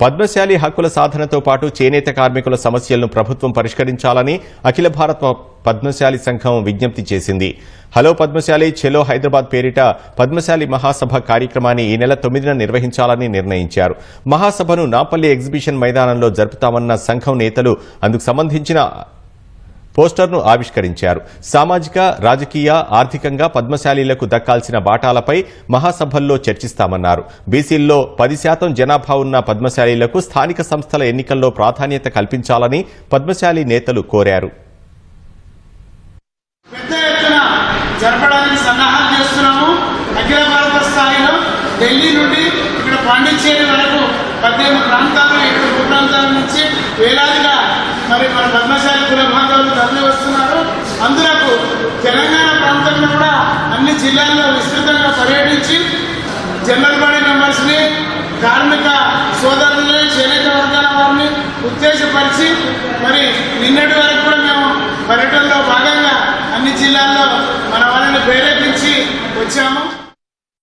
పద్మశాలి హక్కుల సాధనతో పాటు చేనేత కార్మికుల సమస్యలను ప్రభుత్వం పరిష్కరించాలని అఖిల భారత పద్మశాలి సంఘం విజ్ఞప్తి చేసింది. హలో పద్మశాలి చెలో హైదరాబాద్ పేరిట పద్మశాలి మహాసభ కార్యక్రమాన్ని ఈ నెల తొమ్మిదిన నిర్వహించాలని నిర్ణయించారు. మహాసభను నాపల్లి ఎగ్జిబిషన్ మైదానంలో జరుపుతామన్న సంఘం నేతలు అందుకు సంబంధించిన పోస్టర్ను ఆవిష్కరించారు. సామాజిక రాజకీయ ఆర్థికంగా పద్మశాలీలకు దక్కాల్సిన బాటాలపై మహాసభల్లో చర్చిస్తామన్నారు. బీసీల్లో పది శాతం జనాభా ఉన్న పద్మశాలీలకు స్థానిక సంస్థల ఎన్నికల్లో ప్రాధాన్యత కల్పించాలని పద్మశాలి నేతలు కోరారు. జరపడానికి సన్నాహాలు చేస్తున్నాము. అఖిల భారత స్థాయిలో ఢిల్లీ నుండి ఇక్కడ పాండిచ్చేరి వరకు పద్దెనిమిది ప్రాంతాలు ఏడు భూ ప్రాంతాల నుంచి వేలాదిగా మరి మన పద్మశాలి కుల బాంధవులు తరలి వస్తున్నారు. అందులకు తెలంగాణ ప్రాంతంలో కూడా అన్ని జిల్లాల్లో విస్తృతంగా పర్యటించి జనరల్ బాడీ మెంబర్స్ని కార్మిక సోదరులని చేనేత వర్గాల వారిని ఉత్తేజపరిచి మరి నిన్నటి వరకు కూడా మేము పర్యటనలో భాగంగా అన్ని జిల్లాల్లో మన వాళ్ళని ప్రేరేపించి వచ్చాము.